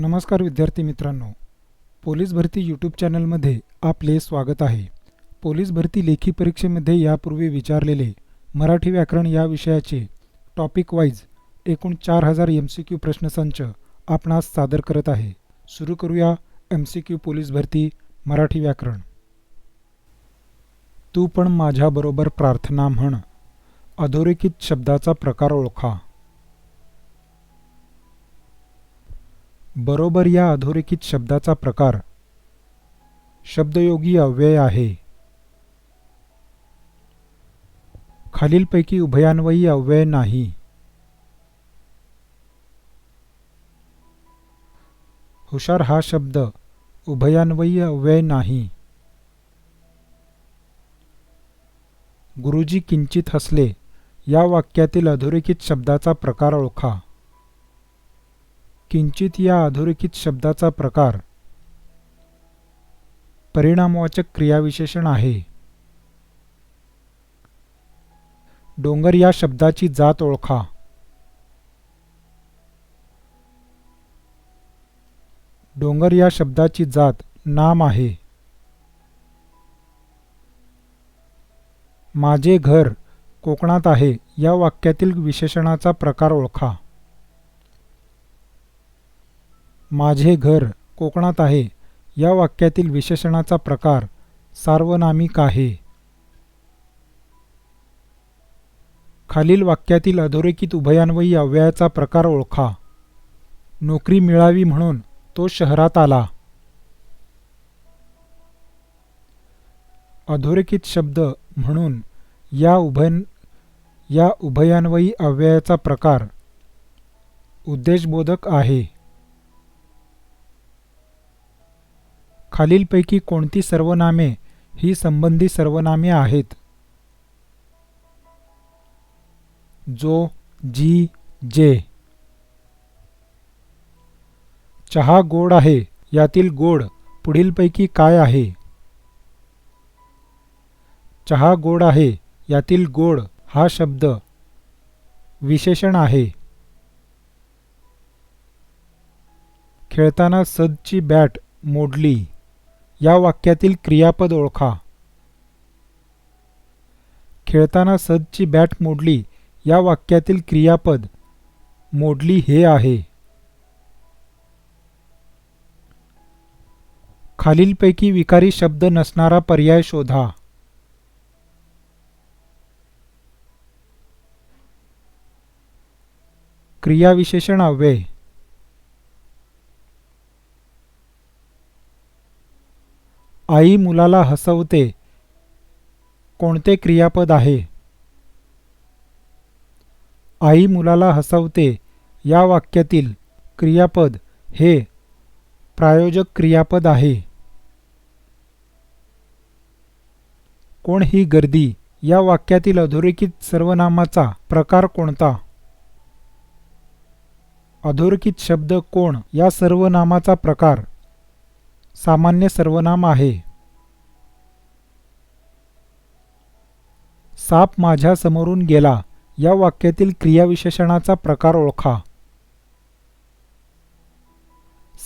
नमस्कार विद्यार्थी मित्रांनो. पोलीस भरती यूट्यूब चॅनलमध्ये आपले स्वागत आहे. पोलीस भरती लेखी परीक्षेमध्ये यापूर्वी विचारलेले मराठी व्याकरण या विषयाचे टॉपिक वाईज एकूण चार हजार एम सी क्यू प्रश्नसंच आपणास सादर करत आहे. सुरू करूया एम सी क्यू पोलीस भरती मराठी व्याकरण. तू पण माझ्याबरोबर प्रार्थना म्हण. अधोरेखित शब्दाचा प्रकार ओळखा. बरोबर या अधोरेखित शब्दाचा प्रकार. शब्दयोगी अव्यय आहे. खालीलपैकी उभयान्वयी अव्यय नाही. हुशार हा शब्द उभयान्वयी अव्यय नाही. गुरुजी किंचित हसले. या वाक्यातील अधोरेखित शब्दाचा प्रकार ओळखा. किंचित या अधोरेखित शब्दाचा प्रकार. परिणामवाचक क्रियाविशेषण आहे. डोंगर या शब्दाची जात ओळखा. डोंगर या शब्दाची जात नाम आहे. माझे घर कोकणात आहे या वाक्यातील विशेषणाचा प्रकार ओळखा. माझे घर कोकणात आहे या वाक्यातील विशेषणाचा प्रकार सार्वनामिक आहे खालील वाक्यातील अधोरेखित उभयान्वयी अव्ययाचा प्रकार ओळखा. नोकरी मिळावी म्हणून तो शहरात आला. अधोरेखित शब्द म्हणून या उभयन या उभयान्वयी अव्ययाचा प्रकार उद्देशबोधक आहे. खालीलपैकी कोणती सर्वनामे ही संबंधी सर्वनामे आहेत? जो जी जे. चहा गोड आहे यातील गोड पुढीलपैकी काय आहे? चहा गोड आहे यातील गोड हा शब्द विशेषण आहे. खेळताना सदची बॅट मोडली. या वाक्यातील क्रियापद ओळखा. खेळताना सदची बॅट मोडली या वाक्यातील क्रियापद मोडली हे आहे. खालीलपैकी विकारी शब्द नसणारा पर्याय शोधा. क्रियाविशेषण अव्यय. आई मुलाला हसवते. कोणते क्रियापद आहे? आई मुलाला हसवते. या वाक्यातील क्रियापद हे प्रायोजक क्रियापद आहे. कोण ही गर्दी? या वाक्यातील अधोरेखित सर्वनामाचा प्रकार कोणता? अधोरेखित शब्द कोण? या सर्वनामाचा प्रकार. सामान्य सर्वनाम आहे. साप माझ्या समोरून गेला. या वाक्यातील क्रियाविशेषणाचा प्रकार ओळखा.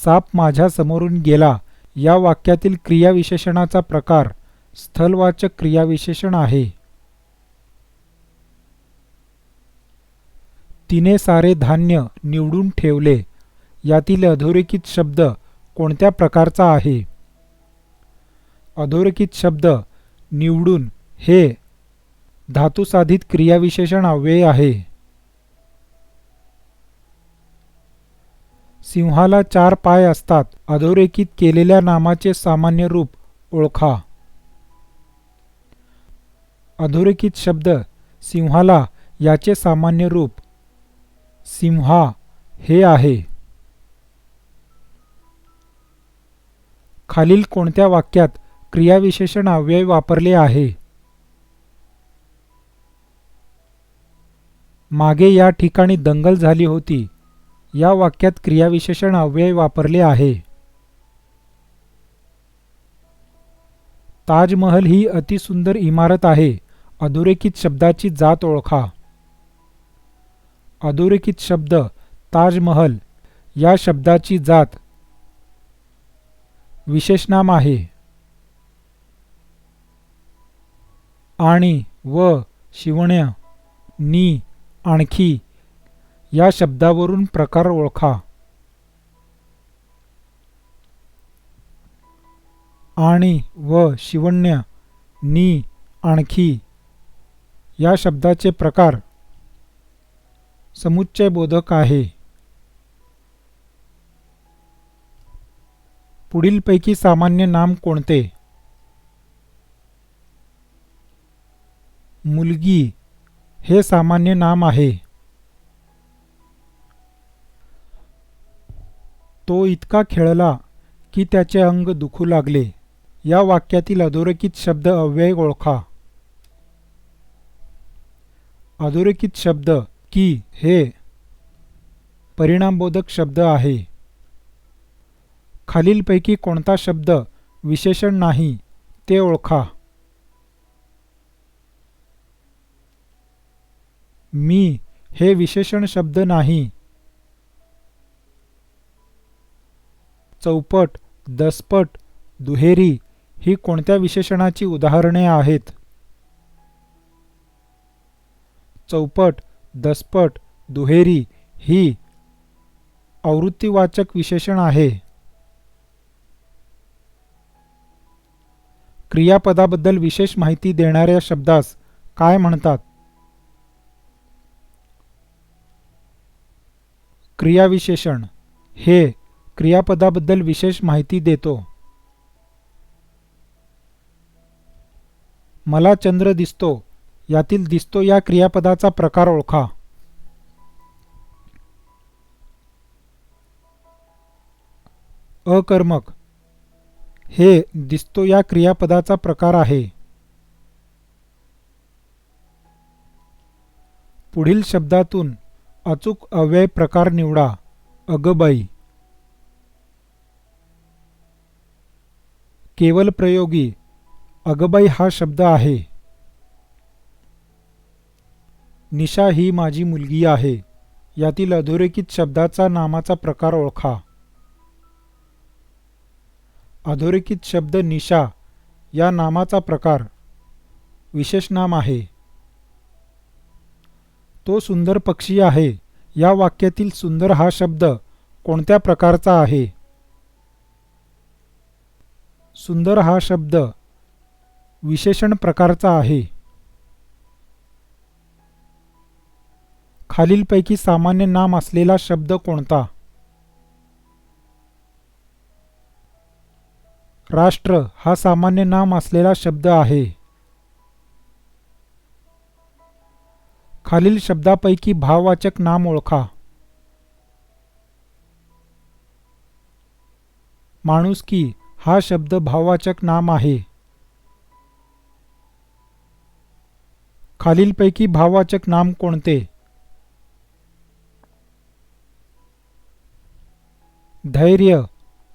साप माझ्या समोरून गेला. या वाक्यातील क्रियाविशेषणाचा प्रकार स्थलवाचक क्रियाविशेषण आहे. तिने सारे धान्य निवडून ठेवले. यातील अधोरेखित शब्द कोणत्या प्रकारचा आहे? अधोरेखित शब्द निवडून हे धातुसाधित क्रियाविशेषण अव्यय आहे. सिंहाला चार पाय असतात. अधोरेखित केलेल्या नामाचे सामान्य रूप ओळखा. अधोरेखित शब्द सिंहाला याचे सामान्य रूप सिंहा हे आहे. खालील कोणत्या वाक्यात क्रियाविशेषण अव्यय वापरले आहे? मागे या ठिकाणी दंगल झाली होती. या वाक्यात क्रियाविशेषण अव्यय वापरले आहे. ताजमहल ही अतिसुंदर इमारत आहे. अधोरेखित शब्दाची जात ओळखा. अधोरेखित शब्द ताजमहल या शब्दाची जात विशेषनाम आहे. आणि व शिवण्य नी आणखी या शब्दावरून प्रकार ओळखा. आणि व शिवण्य नी आणखी या शब्दाचे प्रकार समुच्चय बोधक आहे. पुढीलपैकी सामान्य नाम कोणते? मुलगी. हे सामान्य नाम आहे. तो इतका खेळला की त्याचे अंग दुखू लागले. या वाक्यातील अधोरेखित शब्द अव्यय ओळखा. अधोरेखित शब्द की हे परिणामबोधक शब्द आहे. खालीलपैकी कोणता शब्द विशेषण नाही ते ओळखा. मी हे विशेषण शब्द नाही. चौपट दसपट दुहेरी ही कोणत्या विशेषणाची उदाहरणे आहेत? चौपट दसपट दुहेरी ही आवृत्तीवाचक विशेषण आहे. क्रियापदाबद्दल विशेष माहिती देणाऱ्या शब्दास काय म्हणतात? क्रियाविशेषण. हे क्रियापदाबद्दल विशेष माहिती देतो. मला चंद्र दिसतो. यातील दिसतो या क्रियापदाचा प्रकार ओळखा. अकर्मक. हे दिसतो या क्रियापदाचा प्रकार आहे. पुढील शब्दातून अचूक अव्यय प्रकार निवडा. अगबाई. केवल प्रयोगी. अगबाई हा शब्द आहे. निशा ही माझी मुलगी आहे. यातील अधोरेखित शब्दाचा नामाचा प्रकार ओळखा. अधोरेखित शब्द निशा या नामाचा प्रकार. विशेष नाम आहे. तो सुंदर पक्षी आहे. या वाक्यातील सुंदर हा शब्द कोणत्या प्रकारचा आहे? सुंदर हा शब्द विशेषण प्रकारचा आहे. खालीलपैकी सामान्य नाम असलेला शब्द कोणता? राष्ट्र हा सामान्य नाम असलेला शब्द आहे. खालील शब्दापैकी भाववाचक नाम ओळखा. माणुसकी हा शब्द भाववाचक नाम आहे. खालीलपैकी भाववाचक नाम कोणते? धैर्य